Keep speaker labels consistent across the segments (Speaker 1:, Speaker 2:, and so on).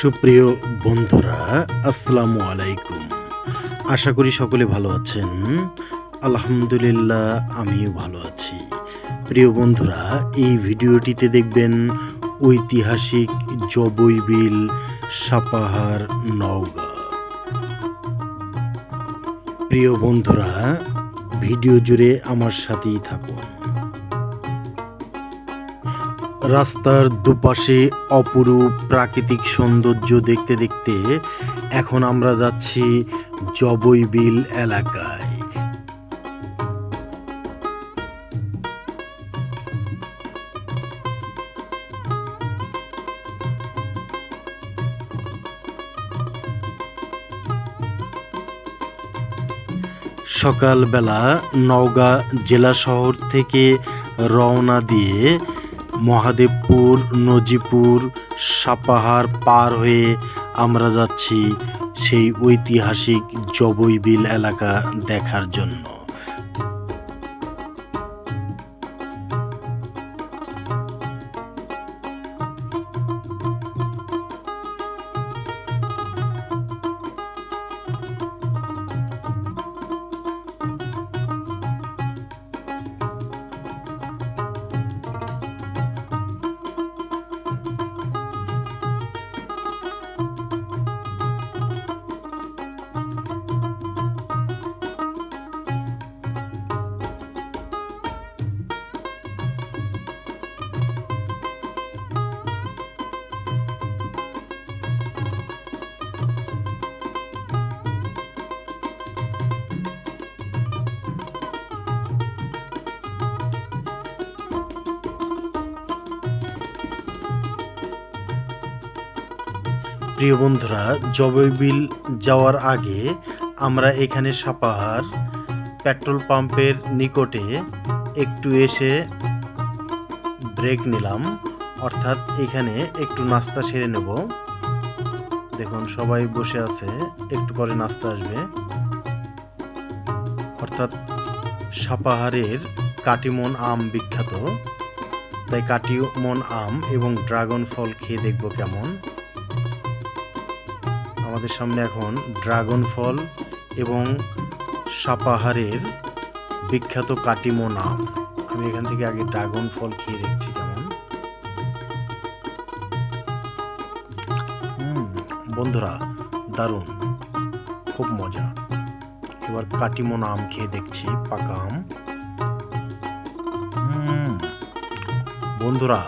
Speaker 1: সুপ্রিয় বন্ধুরা আসসালামু আলাইকুম আশা করি সকলে ভালো আছেন আলহামদুলিল্লাহ আমিও ভালো আছি প্রিয় বন্ধুরা এই ভিডিওটিতে দেখবেন ঐতিহাসিক জবই বিল সাপাহার নওগাঁ প্রিয় বন্ধুরা ভিডিও জুড়ে আমার সাথেই থাকুন রাস্তার দুপাশে অপরূপ প্রাকৃতিক সৌন্দর্য দেখতে দেখতে এখন আমরা যাচ্ছি জবইবিল এলাকায় সকালবেলা নওগাঁ জেলা শহর থেকে রওনা দিয়ে মহাদেবপুর নজিপুর সাপাহার পার হয়ে আমরা যাচ্ছি সেই ঐতিহাসিক জবইবিল এলাকা দেখার জন্য প্রিয় বন্ধুরা জবৈবিল যাওয়ার আগে আমরা এখানে সাপাহার পেট্রোল পাম্পের নিকটে একটু এসে ব্রেক নিলাম অর্থাৎ এখানে একটু নাস্তা সেরে নেব দেখুন সবাই বসে আছে একটু পরে নাস্তা আসবে অর্থাৎ সাপাহারের কাটিমন আম বিখ্যাত তাই কাটিমন আম এবং ড্রাগন ফল খেয়ে দেখব কেমন আমাদের সামনে এখন ড্রাগন ফল এবং সাপাহারের বিখ্যাত কাটিমো নাম আমি এখান থেকে আগে ড্রাগন ফল খেয়ে দেখছি কেমন বন্ধুরা দারুণ খুব মজা এবার কাটিমোনা আম খেয়ে দেখছি পাকা আম বন্ধুরা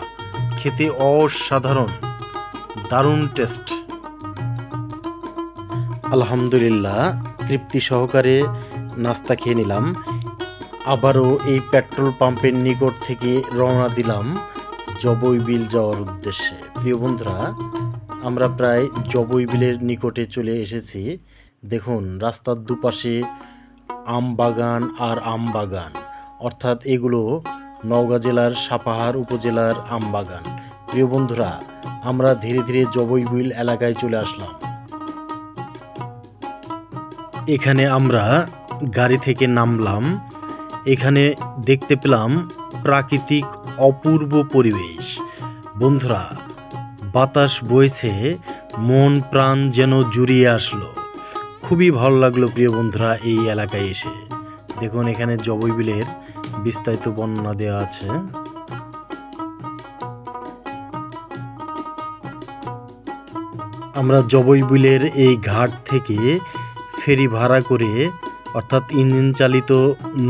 Speaker 1: খেতে অসাধারণ দারুণ টেস্ট আলহামদুলিল্লাহ তৃপ্তি সহকারে নাস্তা খেয়ে নিলাম আবারও এই পেট্রোল পাম্পের নিকট থেকে রওনা দিলাম জবই বিল যাওয়ার উদ্দেশ্যে প্রিয় বন্ধুরা আমরা প্রায় জবই বিলের নিকটে চলে এসেছি দেখুন রাস্তার দুপাশে আম বাগান আর আম বাগান অর্থাৎ এগুলো নওগাঁ জেলার সাপাহার উপজেলার আম বাগান প্রিয় বন্ধুরা আমরা ধীরে ধীরে জবই বিল এলাকায় চলে আসলাম এখানে আমরা গাড়ি থেকে নামলাম এখানে দেখতে পেলাম প্রাকৃতিক অপূর্ব পরিবেশ বন্ধুরা বাতাস বইছে মন প্রাণ যেন জুড়িয়ে আসলো খুবই ভালো লাগলো প্রিয় বন্ধুরা এই এলাকায় এসে দেখুন এখানে জবই বিলের বিস্তারিত বর্ণনা দেওয়া আছে আমরা জবই এই ঘাট থেকে ফেরি ভাড়া করে অর্থাৎ ইঞ্জিন চালিত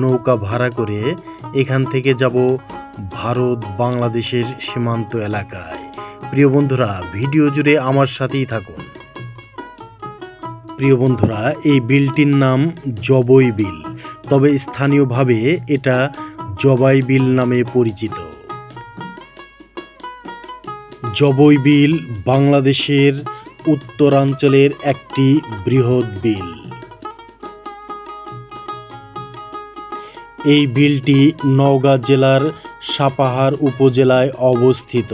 Speaker 1: নৌকা ভাড়া করে এখান থেকে যাব ভারত বাংলাদেশের সীমান্ত এলাকায় প্রিয় বন্ধুরা ভিডিও জুড়ে আমার সাথেই থাকুন প্রিয় বন্ধুরা এই বিলটির নাম জবই বিল তবে স্থানীয়ভাবে এটা জবাই বিল নামে পরিচিত জবই বিল বাংলাদেশের উত্তরাঞ্চলের একটি বৃহৎ বিল এই বিলটি নওগাঁ জেলার সাপাহার উপজেলায় অবস্থিত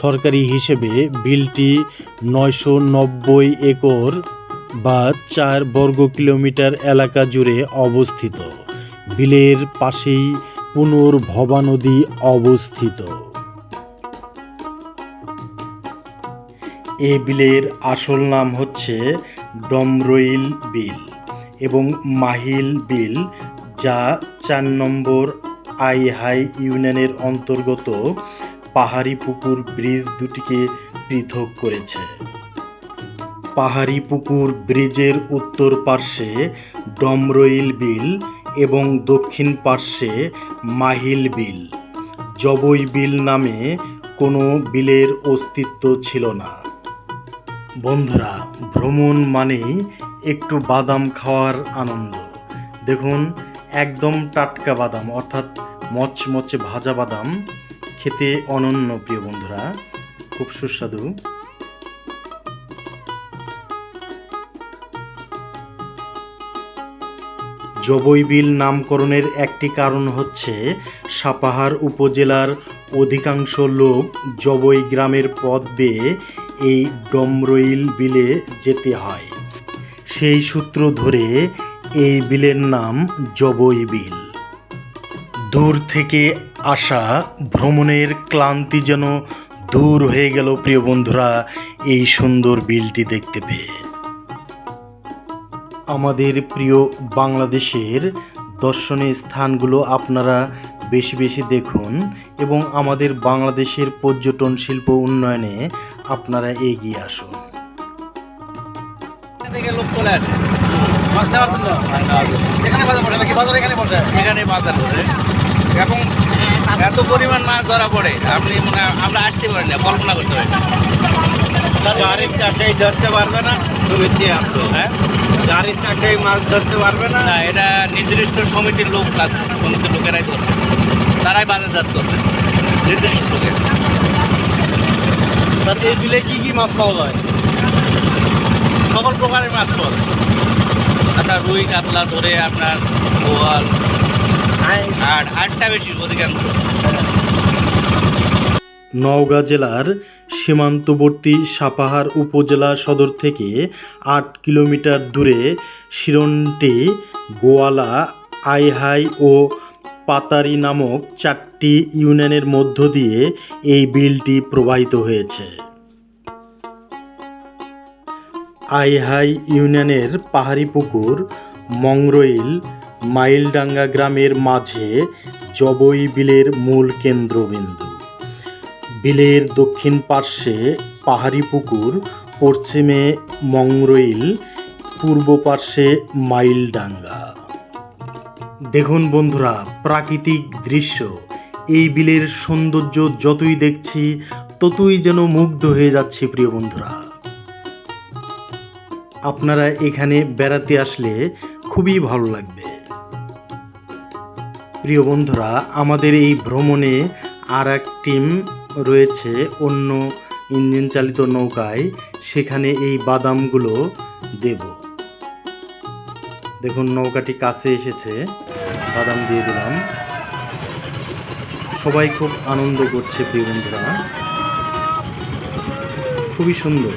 Speaker 1: সরকারি হিসেবে বিলটি নয়শো নব্বই একর বা চার বর্গ কিলোমিটার এলাকা জুড়ে অবস্থিত বিলের পাশেই পুনর্ভবা নদী অবস্থিত এ বিলের আসল নাম হচ্ছে ডমরইল বিল এবং মাহিল বিল যা চার নম্বর আইহাই ইউনিয়নের অন্তর্গত পাহাড়ি পুকুর ব্রিজ দুটিকে পৃথক করেছে পাহাড়ি পুকুর ব্রিজের উত্তর পার্শ্বে ডমরইল বিল এবং দক্ষিণ পার্শ্বে মাহিল বিল জবই বিল নামে কোনো বিলের অস্তিত্ব ছিল না বন্ধুরা ভ্রমণ মানেই একটু বাদাম খাওয়ার আনন্দ দেখুন একদম টাটকা বাদাম অর্থাৎ মচমচে ভাজা বাদাম খেতে অনন্য প্রিয় বন্ধুরা খুব সুস্বাদু জবই বিল নামকরণের একটি কারণ হচ্ছে সাপাহার উপজেলার অধিকাংশ লোক জবই গ্রামের পথ বেয়ে এই ডমরইল বিলে যেতে হয় সেই সূত্র ধরে এই বিলের নাম জবই বিল দূর থেকে আসা ভ্রমণের ক্লান্তি যেন দূর হয়ে গেল প্রিয় বন্ধুরা এই সুন্দর বিলটি দেখতে পেয়ে আমাদের প্রিয় বাংলাদেশের দর্শনীয় স্থানগুলো আপনারা বেশি বেশি দেখুন এবং আমাদের বাংলাদেশের পর্যটন শিল্প উন্নয়নে আপনারা এগিয়ে আসুন এখানে বাজার পড়ে এখানে পড়ে এখানে বাজার পড়ে এবং এত পরিমাণ মাছ ধরা পড়ে আপনি মানে আমরা আসতে পারি না কল্পনা করতে পারি না গাড়ির চাকাই ধরতে পারবে না তুমি আসছো হ্যাঁ গাড়ির চাকাই মাছ ধরতে পারবে না এটা নির্দিষ্ট সমিতির লোক সমিতির লোকেরাই ধরবে তারাই বাজারজাত করবে নির্দিষ্ট লোকের এই বিলে কী কী মাছ পাওয়া যায় সকল প্রকারের মাছ পাওয়া যায় আপনার আচ্ছা, রুই কাতলা ধরে আপনার বোয়াল আর হাটটা বেশি অধিকাংশ নওগাঁ জেলার সীমান্তবর্তী সাপাহার উপজেলা সদর থেকে আট কিলোমিটার দূরে শিরনটি গোয়ালা আইহাই ও পাতারি নামক চারটি ইউনিয়নের মধ্য দিয়ে এই বিলটি প্রবাহিত হয়েছে আইহাই ইউনিয়নের পুকুর মংরইল মাইলডাঙ্গা গ্রামের মাঝে জবই বিলের মূল কেন্দ্রবিন্দু বিলের দক্ষিণ পার্শ্বে পাহাড়ি পুকুর পশ্চিমে মংরইল পূর্ব পার্শ্বে মাইলডাঙ্গা দেখুন বন্ধুরা প্রাকৃতিক দৃশ্য এই বিলের সৌন্দর্য যতই দেখছি ততই যেন মুগ্ধ হয়ে যাচ্ছি প্রিয় বন্ধুরা আপনারা এখানে বেড়াতে আসলে খুবই ভালো লাগবে প্রিয় বন্ধুরা আমাদের এই ভ্রমণে আর এক টিম রয়েছে অন্য ইঞ্জিন চালিত নৌকায় সেখানে এই বাদামগুলো দেব দেখুন নৌকাটি কাছে এসেছে বাদাম দিয়ে দিলাম সবাই খুব আনন্দ করছে প্রিয় বন্ধুরা খুবই সুন্দর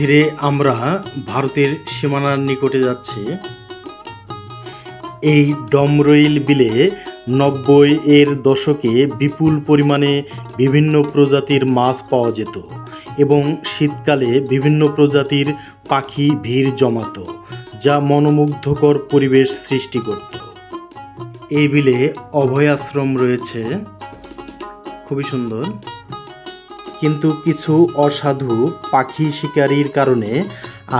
Speaker 1: ধীরে ধীরে আমরা ভারতের সীমানার নিকটে যাচ্ছি এই ডমরইল বিলে নব্বই এর দশকে বিপুল পরিমাণে বিভিন্ন প্রজাতির মাছ পাওয়া যেত এবং শীতকালে বিভিন্ন প্রজাতির পাখি ভিড় জমাত যা মনোমুগ্ধকর পরিবেশ সৃষ্টি করত এই বিলে অভয়াশ্রম রয়েছে খুবই সুন্দর কিন্তু কিছু অসাধু পাখি শিকারির কারণে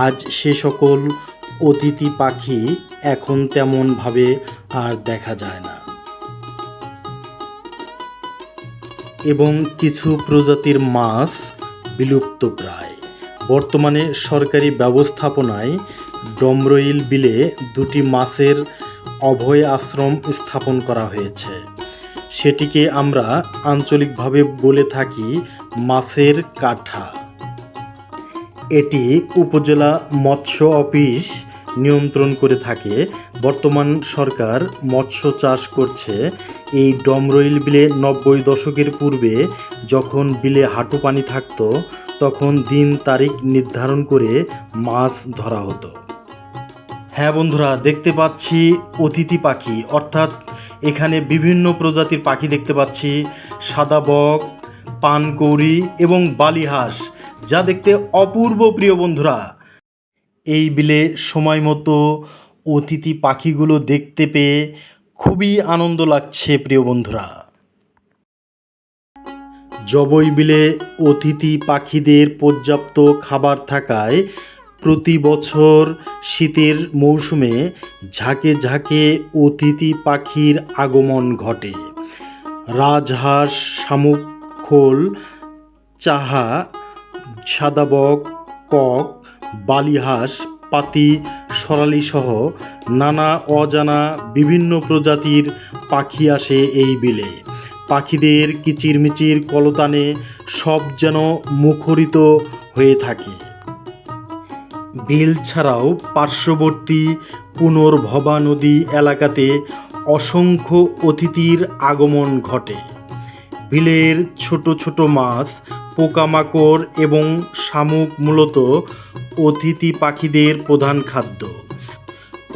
Speaker 1: আজ সে সকল অতিথি পাখি এখন তেমনভাবে আর দেখা যায় না এবং কিছু প্রজাতির মাছ বিলুপ্ত প্রায় বর্তমানে সরকারি ব্যবস্থাপনায় ডমরইল বিলে দুটি মাছের অভয় আশ্রম স্থাপন করা হয়েছে সেটিকে আমরা আঞ্চলিকভাবে বলে থাকি মাছের কাঠা এটি উপজেলা মৎস্য অফিস নিয়ন্ত্রণ করে থাকে বর্তমান সরকার মৎস্য চাষ করছে এই ডমরইল বিলে নব্বই দশকের পূর্বে যখন বিলে হাঁটু পানি থাকতো তখন দিন তারিখ নির্ধারণ করে মাছ ধরা হতো হ্যাঁ বন্ধুরা দেখতে পাচ্ছি অতিথি পাখি অর্থাৎ এখানে বিভিন্ন প্রজাতির পাখি দেখতে পাচ্ছি সাদা বক পানকৌড়ি এবং বালিহাঁস যা দেখতে অপূর্ব প্রিয় বন্ধুরা এই বিলে সময় মতো অতিথি পাখিগুলো দেখতে পেয়ে খুবই আনন্দ লাগছে প্রিয় বন্ধুরা জবই বিলে অতিথি পাখিদের পর্যাপ্ত খাবার থাকায় প্রতি বছর শীতের মৌসুমে ঝাঁকে ঝাঁকে অতিথি পাখির আগমন ঘটে রাজহাঁস শামুক খোল চাহা সাদাবক কক বালিহাঁস পাতি সহ নানা অজানা বিভিন্ন প্রজাতির পাখি আসে এই বিলে পাখিদের কিচিরমিচির কলতানে সব যেন মুখরিত হয়ে থাকে বিল ছাড়াও পার্শ্ববর্তী পুনর্ভবা নদী এলাকাতে অসংখ্য অতিথির আগমন ঘটে বিলের ছোট ছোট মাছ পোকামাকড় এবং শামুক মূলত অতিথি পাখিদের প্রধান খাদ্য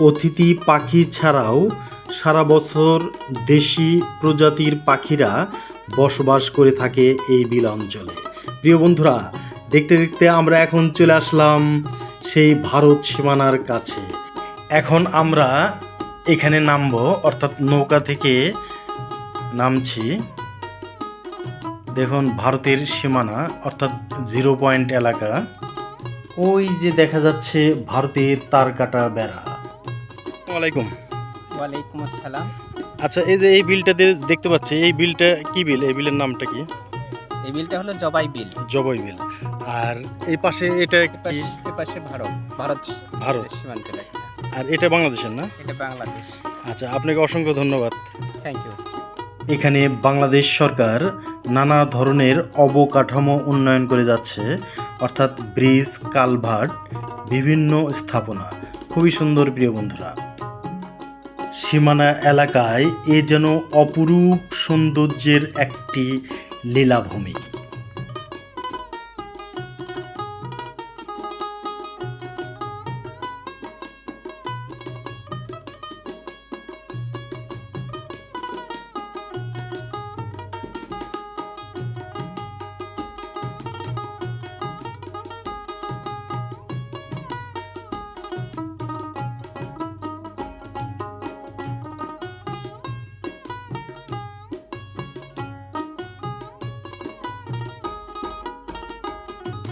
Speaker 1: অতিথি পাখি ছাড়াও সারা বছর দেশি প্রজাতির পাখিরা বসবাস করে থাকে এই বিল অঞ্চলে প্রিয় বন্ধুরা দেখতে দেখতে আমরা এখন চলে আসলাম সেই ভারত সীমানার কাছে এখন আমরা এখানে নামবো অর্থাৎ নৌকা থেকে নামছি দেখুন ভারতের সীমানা অর্থাৎ জিরো পয়েন্ট এলাকা ওই যে দেখা যাচ্ছে ভারতের তার কাটা বেড়া ওয়ালাইকুম ওয়ালাইকুম আসসালাম আচ্ছা এই যে এই বিলটা দেখতে পাচ্ছি এই বিলটা কি বিল এই বিলের নামটা কি এই বিলটা হলো জবাই বিল জবাই বিল আর এই পাশে এটা এই পাশে ভারত ভারত ভারত সীমান্ত আর এটা বাংলাদেশের না এটা বাংলাদেশ আচ্ছা আপনাকে অসংখ্য ধন্যবাদ থ্যাংক ইউ এখানে বাংলাদেশ সরকার নানা ধরনের অবকাঠামো উন্নয়ন করে যাচ্ছে অর্থাৎ ব্রিজ কালভার্ট বিভিন্ন স্থাপনা খুবই সুন্দর প্রিয় বন্ধুরা সীমানা এলাকায় এ যেন অপরূপ সৌন্দর্যের একটি লীলাভূমি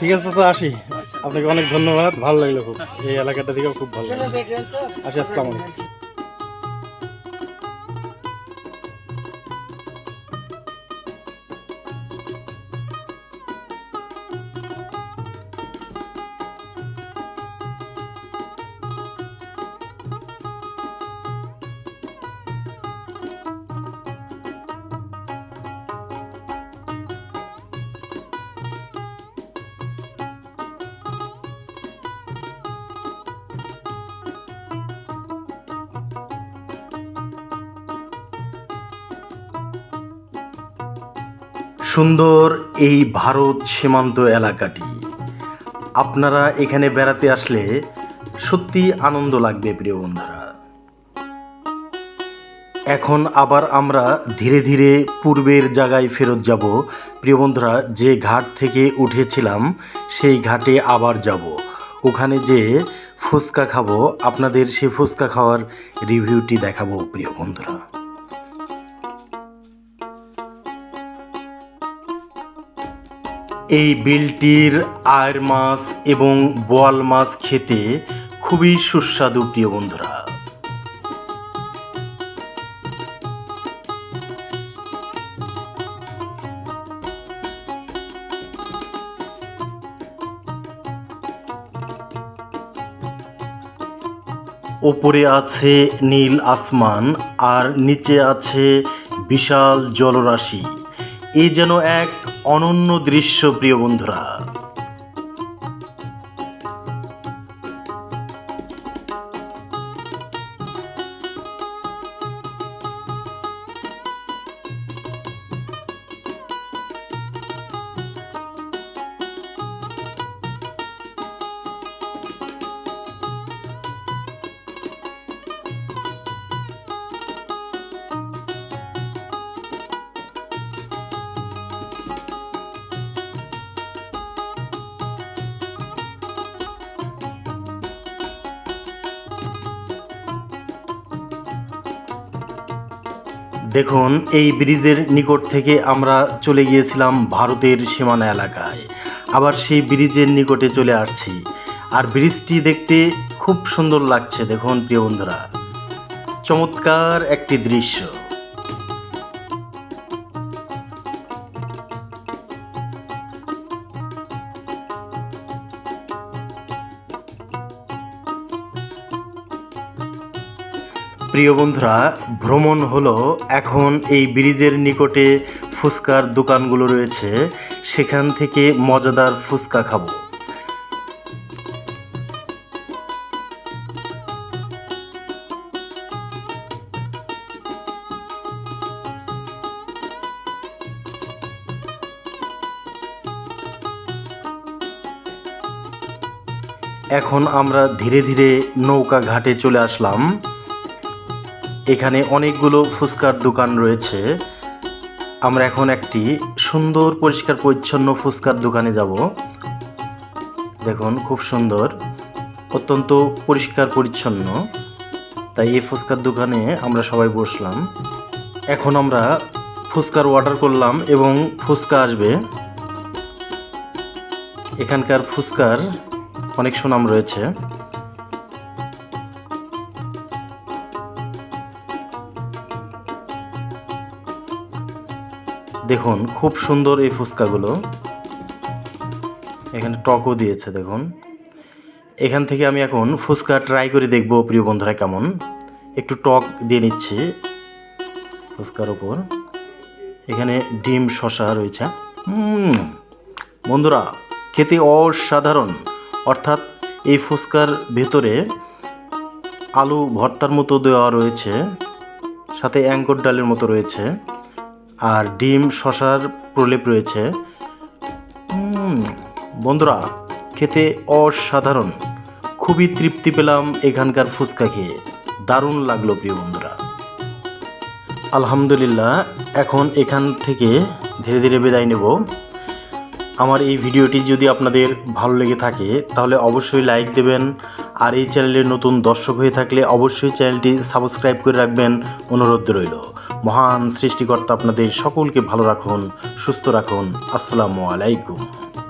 Speaker 1: ঠিক আছে স্যার আসি আপনাকে অনেক ধন্যবাদ ভালো লাগলো খুব এই এলাকাটা দেখেও খুব ভালো লাগলো আসি আসসালামু সুন্দর এই ভারত সীমান্ত এলাকাটি আপনারা এখানে বেড়াতে আসলে সত্যি আনন্দ লাগবে প্রিয় বন্ধুরা এখন আবার আমরা ধীরে ধীরে পূর্বের জায়গায় ফেরত যাব প্রিয় বন্ধুরা যে ঘাট থেকে উঠেছিলাম সেই ঘাটে আবার যাব ওখানে যে ফুচকা খাবো আপনাদের সেই ফুচকা খাওয়ার রিভিউটি দেখাবো প্রিয় বন্ধুরা এই বিলটির আয়ের মাছ এবং বোয়াল মাছ খেতে খুবই সুস্বাদু প্রিয় বন্ধুরা ওপরে আছে নীল আসমান আর নিচে আছে বিশাল জলরাশি এ যেন এক অনন্য দৃশ্য প্রিয় বন্ধুরা দেখুন এই ব্রিজের নিকট থেকে আমরা চলে গিয়েছিলাম ভারতের সীমানা এলাকায় আবার সেই ব্রিজের নিকটে চলে আসছি আর ব্রিজটি দেখতে খুব সুন্দর লাগছে দেখুন প্রিয় বন্ধুরা চমৎকার একটি দৃশ্য প্রিয় বন্ধুরা ভ্রমণ হলো এখন এই ব্রিজের নিকটে ফুচকার দোকানগুলো রয়েছে সেখান থেকে মজাদার ফুচকা খাব এখন আমরা ধীরে ধীরে নৌকা ঘাটে চলে আসলাম এখানে অনেকগুলো ফুচকার দোকান রয়েছে আমরা এখন একটি সুন্দর পরিষ্কার পরিচ্ছন্ন ফুচকার দোকানে যাব দেখুন খুব সুন্দর অত্যন্ত পরিষ্কার পরিচ্ছন্ন তাই এই ফুচকার দোকানে আমরা সবাই বসলাম এখন আমরা ফুচকার অর্ডার করলাম এবং ফুচকা আসবে এখানকার ফুচকার অনেক সুনাম রয়েছে দেখুন খুব সুন্দর এই ফুচকাগুলো এখানে টকও দিয়েছে দেখুন এখান থেকে আমি এখন ফুচকা ট্রাই করে দেখব প্রিয় বন্ধুরা কেমন একটু টক দিয়ে নিচ্ছি ফুচকার ওপর এখানে ডিম শশা রয়েছে বন্ধুরা খেতে অসাধারণ অর্থাৎ এই ফুচকার ভেতরে আলু ভর্তার মতো দেওয়া রয়েছে সাথে অ্যাঙ্কর ডালের মতো রয়েছে আর ডিম শশার প্রলেপ রয়েছে বন্ধুরা খেতে অসাধারণ খুবই তৃপ্তি পেলাম এখানকার ফুচকা খেয়ে দারুণ লাগলো প্রিয় বন্ধুরা আলহামদুলিল্লাহ এখন এখান থেকে ধীরে ধীরে বিদায় নেব আমার এই ভিডিওটি যদি আপনাদের ভালো লেগে থাকে তাহলে অবশ্যই লাইক দেবেন আর এই চ্যানেলে নতুন দর্শক হয়ে থাকলে অবশ্যই চ্যানেলটি সাবস্ক্রাইব করে রাখবেন অনুরোধ রইল মহান সৃষ্টিকর্তা আপনাদের সকলকে ভালো রাখুন সুস্থ রাখুন আসসালামু আলাইকুম